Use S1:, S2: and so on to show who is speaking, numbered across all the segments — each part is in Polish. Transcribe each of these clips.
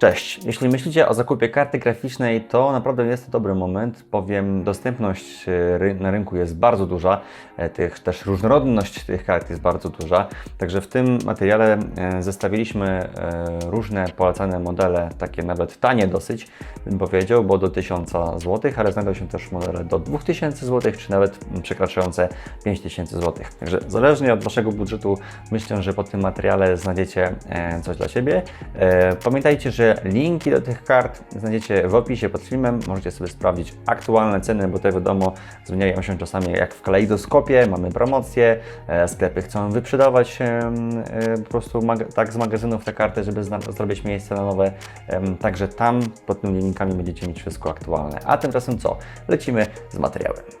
S1: Cześć. Jeśli myślicie o zakupie karty graficznej, to naprawdę jest to dobry moment, bowiem dostępność ry- na rynku jest bardzo duża, e, tych, też różnorodność tych kart jest bardzo duża. Także w tym materiale e, zestawiliśmy e, różne polecane modele, takie nawet tanie dosyć, bym powiedział, bo do 1000 zł, ale znajdą się też modele do 2000 zł, czy nawet przekraczające 5000 zł. Także zależnie od Waszego budżetu, myślę, że po tym materiale znajdziecie coś dla siebie. Pamiętajcie, że linki do tych kart znajdziecie w opisie pod filmem. Możecie sobie sprawdzić aktualne ceny, bo te wiadomo zmieniają się czasami jak w kalejdoskopie. Mamy promocje, e, sklepy chcą wyprzedawać e, po prostu tak z magazynów te karty, żeby zrobić miejsce na nowe. Także tam pod tymi linkami będziecie mieć wszystko aktualne. A tymczasem co? Lecimy z materiałem.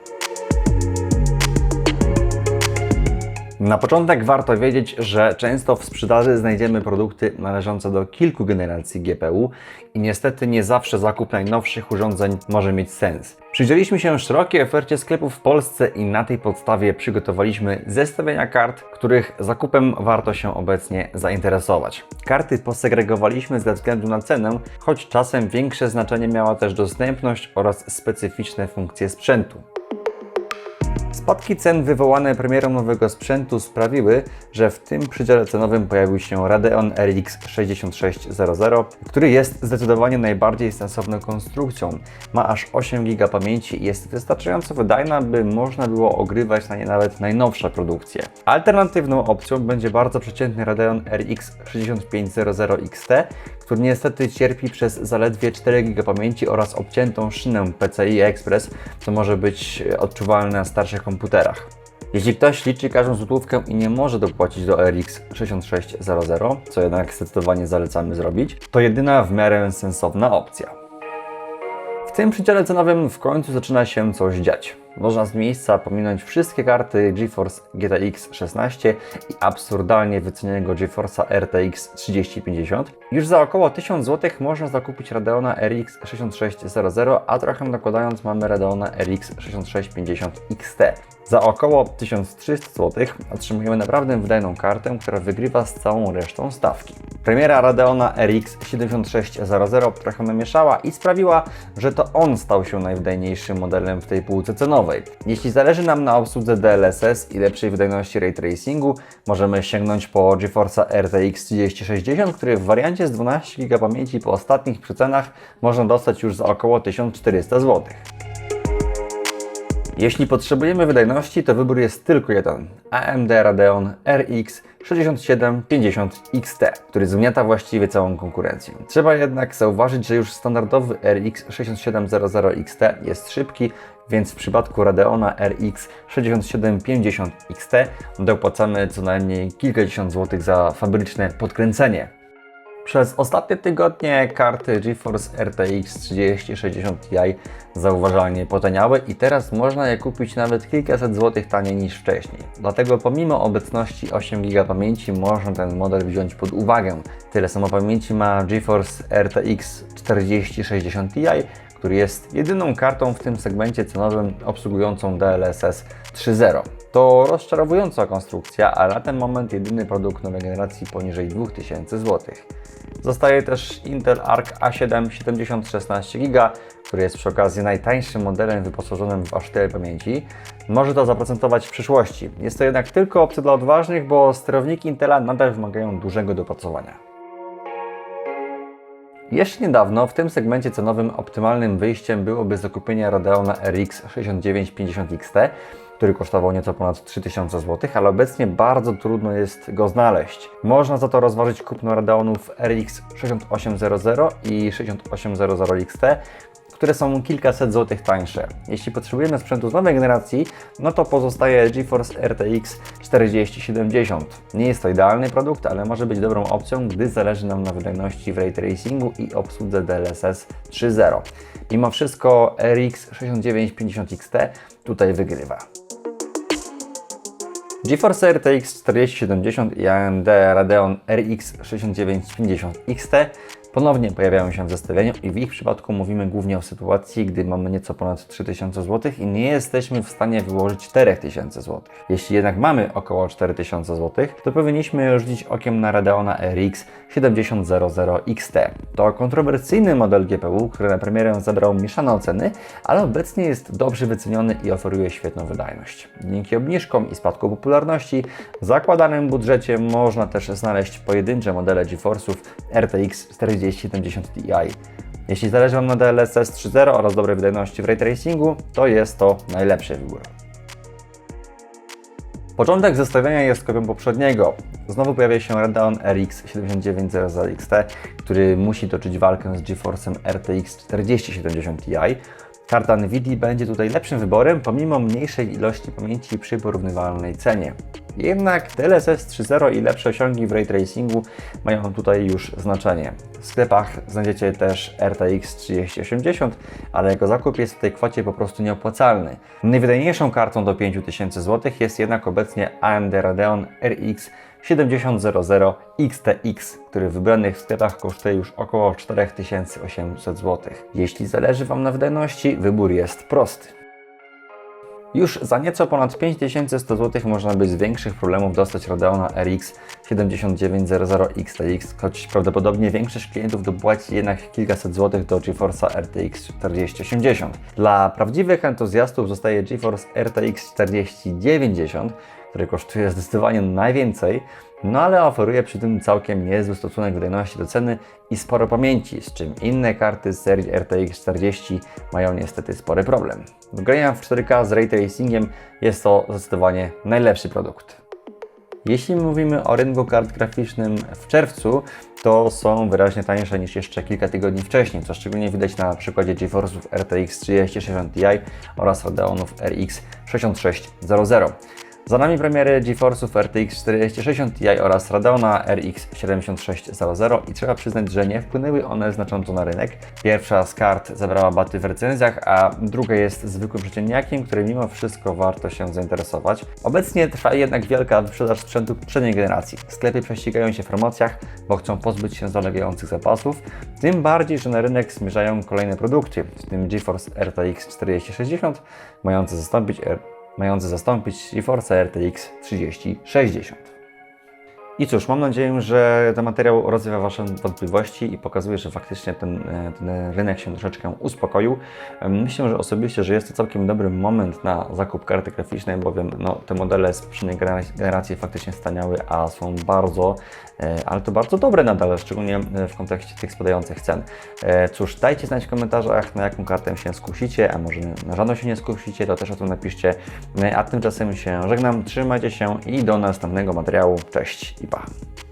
S1: Na początek warto wiedzieć, że często w sprzedaży znajdziemy produkty należące do kilku generacji GPU i niestety nie zawsze zakup najnowszych urządzeń może mieć sens. Przyjrzeliśmy się szerokiej ofercie sklepów w Polsce i na tej podstawie przygotowaliśmy zestawienia kart, których zakupem warto się obecnie zainteresować. Karty posegregowaliśmy ze względu na cenę, choć czasem większe znaczenie miała też dostępność oraz specyficzne funkcje sprzętu. Spadki cen wywołane premierą nowego sprzętu sprawiły, że w tym przedziale cenowym pojawił się Radeon RX 6600, który jest zdecydowanie najbardziej sensowną konstrukcją. Ma aż 8 GB pamięci i jest wystarczająco wydajna, by można było ogrywać na nie nawet najnowsze produkcje. Alternatywną opcją będzie bardzo przeciętny Radeon RX 6500 XT, który niestety cierpi przez zaledwie 4 GB pamięci oraz obciętą szynę PCI Express, co może być odczuwalne na starszych komputerach. Jeśli ktoś liczy każdą złotówkę i nie może dopłacić do RX 6600, co jednak zdecydowanie zalecamy zrobić, to jedyna w miarę sensowna opcja. W tym przedziale cenowym w końcu zaczyna się coś dziać. Można z miejsca pominąć wszystkie karty GeForce GTX 16 i absurdalnie wycenionego GeForce'a RTX 3050. Już za około 1000 zł można zakupić Radeona RX 6600, a trochę dokładając mamy Radeona RX 6650 XT. Za około 1300 zł otrzymujemy naprawdę wydajną kartę, która wygrywa z całą resztą stawki. Premiera Radeona RX 7600 trochę namieszała i sprawiła, że to on stał się najwydajniejszym modelem w tej półce cenowej. Jeśli zależy nam na obsłudze DLSS i lepszej wydajności ray tracingu, możemy sięgnąć po GeForce'a RTX 3060, który w wariancie z 12 GB pamięci po ostatnich przecenach można dostać już za około 1400 zł. Jeśli potrzebujemy wydajności, to wybór jest tylko jeden. AMD Radeon RX 6750 XT, który zmiata właściwie całą konkurencję. Trzeba jednak zauważyć, że już standardowy RX 6700 XT jest szybki, więc w przypadku Radeona RX 6750 XT dopłacamy co najmniej kilkadziesiąt złotych za fabryczne podkręcenie. Przez ostatnie tygodnie karty GeForce RTX 3060 Ti zauważalnie potaniały i teraz można je kupić nawet kilkaset złotych taniej niż wcześniej. Dlatego pomimo obecności 8 GB pamięci można ten model wziąć pod uwagę. Tyle samo pamięci ma GeForce RTX 4060 Ti, który jest jedyną kartą w tym segmencie cenowym obsługującą DLSS 3.0. To rozczarowująca konstrukcja, ale na ten moment jedyny produkt nowej generacji poniżej 2000 zł. Zostaje też Intel Arc A7 7016 GB, który jest przy okazji najtańszym modelem wyposażonym w aż tyle pamięci. Może to zaprocentować w przyszłości. Jest to jednak tylko opcja dla odważnych, bo sterowniki Intela nadal wymagają dużego dopracowania. Jeszcze niedawno w tym segmencie cenowym optymalnym wyjściem byłoby zakupienie Radeona RX 6950 XT, który kosztował nieco ponad 3000 zł, ale obecnie bardzo trudno jest go znaleźć. Można za to rozważyć kupno Radeonów RX 6800 i 6800 XT, które są kilkaset złotych tańsze. Jeśli potrzebujemy sprzętu z nowej generacji, no to pozostaje GeForce RTX 4070. Nie jest to idealny produkt, ale może być dobrą opcją, gdy zależy nam na wydajności w ray tracingu i obsłudze DLSS 3.0. Mimo wszystko RX 6950 XT tutaj wygrywa. GeForce RTX 4070 i AMD Radeon RX 6950 XT ponownie pojawiają się w zestawieniu i w ich przypadku mówimy głównie o sytuacji, gdy mamy nieco ponad 3000 zł i nie jesteśmy w stanie wyłożyć 4000 zł. Jeśli jednak mamy około 4000 zł, to powinniśmy rzucić okiem na Radeona RX 7000 XT. To kontrowersyjny model GPU, który na premierę zebrał mieszane oceny, ale obecnie jest dobrze wyceniony i oferuje świetną wydajność. Dzięki obniżkom i spadku popularności w zakładanym budżecie można też znaleźć pojedyncze modele GeForce'ów RTX 4070 Ti. Jeśli zależy Wam na DLSS 3.0 oraz dobrej wydajności w ray tracingu, to jest to najlepszy wybór. Początek zestawienia jest kopią poprzedniego. Znowu pojawia się Radeon RX 7900 XT, który musi toczyć walkę z GeForce'em RTX 4070 Ti. Karta NVIDIA będzie tutaj lepszym wyborem, pomimo mniejszej ilości pamięci przy porównywalnej cenie. Jednak DLSS 3.0 i lepsze osiągi w ray tracingu mają tutaj już znaczenie. W sklepach znajdziecie też RTX 3080, ale jego zakup jest w tej kwocie po prostu nieopłacalny. Najwydajniejszą kartą do 5000 zł jest jednak obecnie AMD Radeon RX 7000 XTX, który w wybranych sklepach kosztuje już około 4800 zł. Jeśli zależy Wam na wydajności, wybór jest prosty. Już za nieco ponad 5100 zł można bez większych problemów dostać Radeona RX 7900 XTX, choć prawdopodobnie większość klientów dopłaci jednak kilkaset złotych do GeForce'a RTX 4080. Dla prawdziwych entuzjastów zostaje GeForce RTX 4090, który kosztuje zdecydowanie najwięcej, no ale oferuje przy tym całkiem niezły stosunek wydajności do ceny i sporo pamięci, z czym inne karty z serii RTX 40 mają niestety spory problem. Do grania w 4K z ray tracingiem jest to zdecydowanie najlepszy produkt. Jeśli mówimy o rynku kart graficznym w czerwcu, to są wyraźnie tańsze niż jeszcze kilka tygodni wcześniej, co szczególnie widać na przykładzie GeForce'ów RTX 3060 Ti oraz Radeonów RX 6600. Za nami premiery GeForce'ów RTX 4060 Ti oraz Radeona RX 7600 i trzeba przyznać, że nie wpłynęły one znacząco na rynek. Pierwsza z kart zabrała baty w recenzjach, a druga jest zwykłym przeciętniakiem, który mimo wszystko warto się zainteresować. Obecnie trwa jednak wielka wyprzedaż sprzętu poprzedniej generacji. Sklepy prześcigają się w promocjach, bo chcą pozbyć się zalegających zapasów, tym bardziej, że na rynek zmierzają kolejne produkty, w tym GeForce RTX 4060 mające zastąpić mający zastąpić GeForce RTX 3060. I cóż, mam nadzieję, że ten materiał rozwiewa Wasze wątpliwości i pokazuje, że faktycznie ten, e, ten rynek się troszeczkę uspokoił. Myślę, że osobiście, że jest to całkiem dobry moment na zakup karty graficznej, bowiem no, te modele z poprzedniej generacji faktycznie staniały, a są bardzo, e, ale to bardzo dobre nadal, szczególnie w kontekście tych spadających cen. E, cóż, dajcie znać w komentarzach, na jaką kartę się skusicie, a może na żadną się nie skusicie, to też o tym napiszcie. A tymczasem się żegnam, trzymajcie się i do następnego materiału. Cześć i pa!